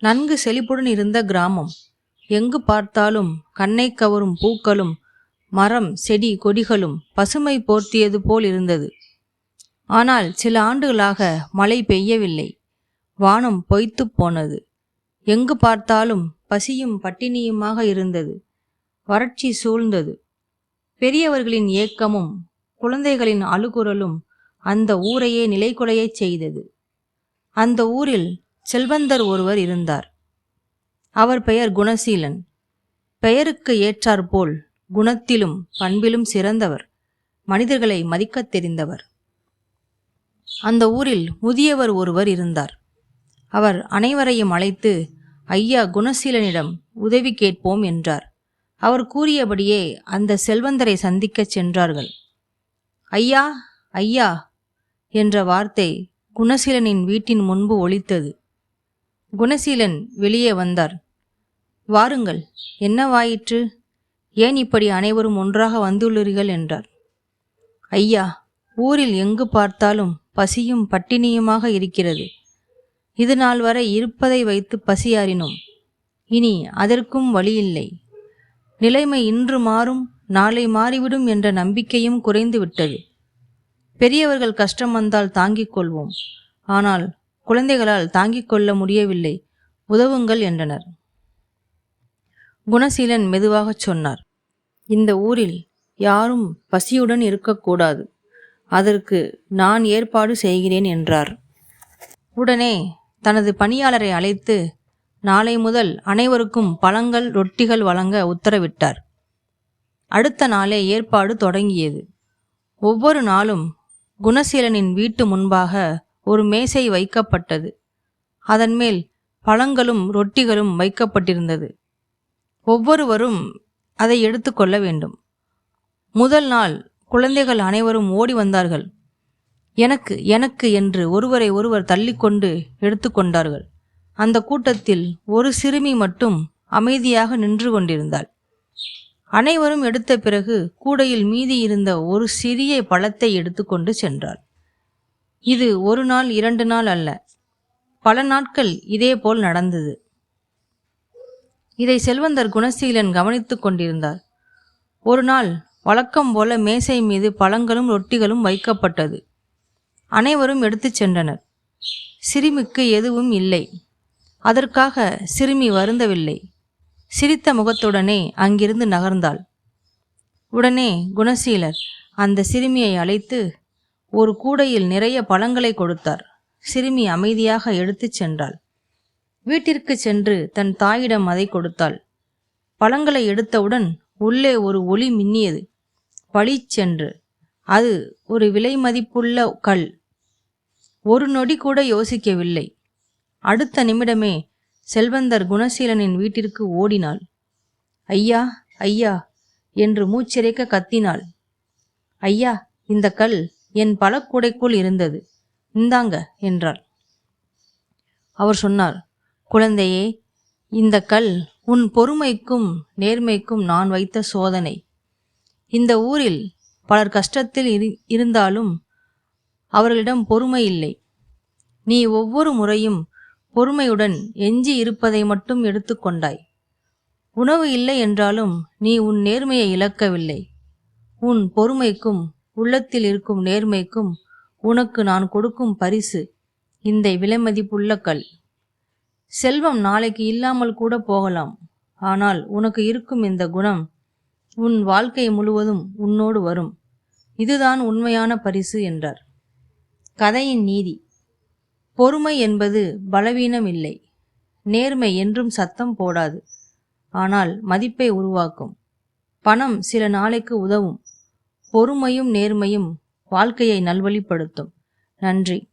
நன்கு செழிப்புடன் இருந்த கிராமம். எங்கு பார்த்தாலும் கண்ணை கவரும் பூக்களும் மரம் செடி கொடிகளும் பசுமை போர்த்தியது போல் இருந்தது. ஆனால் சில ஆண்டுகளாக மழை பெய்யவில்லை. வானம் பொய்த்து போனது. எங்கு பார்த்தாலும் பசியும் பட்டினியுமாக இருந்தது. வறட்சி சூழ்ந்தது. பெரியவர்களின் ஏக்கமும் குழந்தைகளின் அழுகுரலும் அந்த ஊரையே நிலைகுலையச் செய்தது. அந்த ஊரில் செல்வந்தர் ஒருவர் இருந்தார். அவர் பெயர் குணசீலன். பெயருக்கு ஏற்றாற்போல் குணத்திலும் பண்பிலும் சிறந்தவர். மனிதர்களை மதிக்கத் தெரிந்தவர். அந்த ஊரில் முதியவர் ஒருவர் இருந்தார். அவர் அனைவரையும் அழைத்து ஐயா குணசீலனிடம் உதவி கேட்போம் என்றார். அவர் கூறியபடியே அந்த செல்வந்தரை சந்திக்கச் சென்றார்கள். ஐயா ஐயா என்ற வார்த்தை குணசீலனின் வீட்டின் முன்பு ஒலித்தது. குணசீலன் வெளியே வந்தார். வாருங்கள் என்னவாயிற்று ஏன் இப்படி அனைவரும் ஒன்றாக வந்துள்ளீர்கள்? என்றார். ஐயா ஊரில் எங்கு பார்த்தாலும் பசியும் பட்டினியுமாக இருக்கிறது. இது நாள் வரை இருப்பதை வைத்து பசியாறினோம். இனி அதற்கும் வழியில்லை. நிலைமை இன்று மாறும் நாளை மாறிவிடும் என்ற நம்பிக்கையும் குறைந்து விட்டது பெரியவர்கள் கஷ்டம் வந்தால் தாங்கிக் கொள்வோம். ஆனால் குழந்தைகளால் தாங்கிக் கொள்ள முடியவில்லை. உதவுங்கள் என்றனர். குணசீலன் மெதுவாகச் சொன்னார். இந்த ஊரில் யாரும் பசியுடன் இருக்கக்கூடாது. அதற்கு நான் ஏற்பாடு செய்கிறேன் என்றார். உடனே தனது பணியாளரை அழைத்து நாளை முதல் அனைவருக்கும் பழங்கள் ரொட்டிகள் வழங்க உத்தரவிட்டார். அடுத்த நாளே ஏற்பாடு தொடங்கியது. ஒவ்வொரு நாளும் குணசீலனின் வீட்டு முன்பாக ஒரு மேசை வைக்கப்பட்டது. அதன் மேல் பழங்களும் ரொட்டிகளும் வைக்கப்பட்டிருந்தது. ஒவ்வொருவரும் அதை எடுத்துக்கொள்ள வேண்டும். முதல் நாள் குழந்தைகள் அனைவரும் ஓடி வந்தார்கள். எனக்கு எனக்கு என்று ஒருவரை ஒருவர் தள்ளிக்கொண்டு எடுத்துக்கொண்டார்கள் அந்த கூட்டத்தில் ஒரு சிறுமி மட்டும் அமைதியாக நின்று கொண்டிருந்தாள். அனைவரும் எடுத்த பிறகு கூடையில் மீதி இருந்த ஒரு சிறிய பழத்தை எடுத்துக்கொண்டு சென்றாள். இது ஒரு நாள் இரண்டு நாள் அல்ல. பல நாட்கள் இதேபோல் நடந்தது. இதை செல்வந்தர் குணசீலன் கவனித்து கொண்டிருந்தார். ஒரு நாள் வழக்கம் போல மேசை மீது பழங்களும் ரொட்டிகளும் வைக்கப்பட்டது. அனைவரும் எடுத்துச் சென்றனர். சிறுமிக்கு எதுவும் இல்லை. அதற்காக சிறுமி வருந்தவில்லை. சிரித்த முகத்துடனே அங்கிருந்து நகர்ந்தாள். உடனே குணசீலர் அந்த சிறுமியை அழைத்து ஒரு கூடையில் நிறைய பழங்களை கொடுத்தார். சிறுமி அமைதியாக எடுத்துச் சென்றாள். வீட்டிற்கு சென்று தன் தாயிடம் அதை கொடுத்தாள். பழங்களை எடுத்தவுடன் உள்ளே ஒரு ஒளி மின்னியது. பளிச்சென்று அது ஒரு விலை மதிப்புள்ள கல். ஒரு நொடி கூட யோசிக்கவில்லை. அடுத்த நிமிடமே செல்வந்தர் குணசீலனின் வீட்டிற்கு ஓடினாள். ஐயா ஐயா என்று மூச்சிறைக்க கத்தினாள். ஐயா இந்த கல் என் பழக்கூடைக்குள் இருந்தது. இந்தாங்க என்றாள். அவர் சொன்னார் குழந்தையே இந்த கல் உன் பொறுமைக்கும் நேர்மைக்கும் நான் வைத்த சோதனை. இந்த ஊரில் பலர் கஷ்டத்தில் இரு இருந்தாலும் அவர்களிடம் பொறுமை இல்லை. நீ ஒவ்வொரு முறையும் பொறுமையுடன் எஞ்சி இருப்பதை மட்டும் எடுத்துக்கொண்டாய் உணவு இல்லை என்றாலும் நீ உன் நேர்மையை இழக்கவில்லை. உன் பொறுமைக்கும் உள்ளத்தில் இருக்கும் நேர்மைக்கும் உனக்கு நான் கொடுக்கும் பரிசு. இந்த விலைமதிப்புள்ள கல். செல்வம் நாளைக்கு இல்லாமல் கூட போகலாம். ஆனால் உனக்கு இருக்கும் இந்த குணம் உன் வாழ்க்கை முழுவதும் உன்னோடு வரும். இதுதான் உண்மையான பரிசு என்றார். கதையின் நீதி. பொறுமை என்பது பலவீனம் இல்லை. நேர்மை என்றும் சத்தம் போடாது. ஆனால் மதிப்பை உருவாக்கும். பணம் சில நாளைக்கு உதவும். பொறுமையும் நேர்மையும் வாழ்க்கையை நல்வழிப்படுத்தும். நன்றி.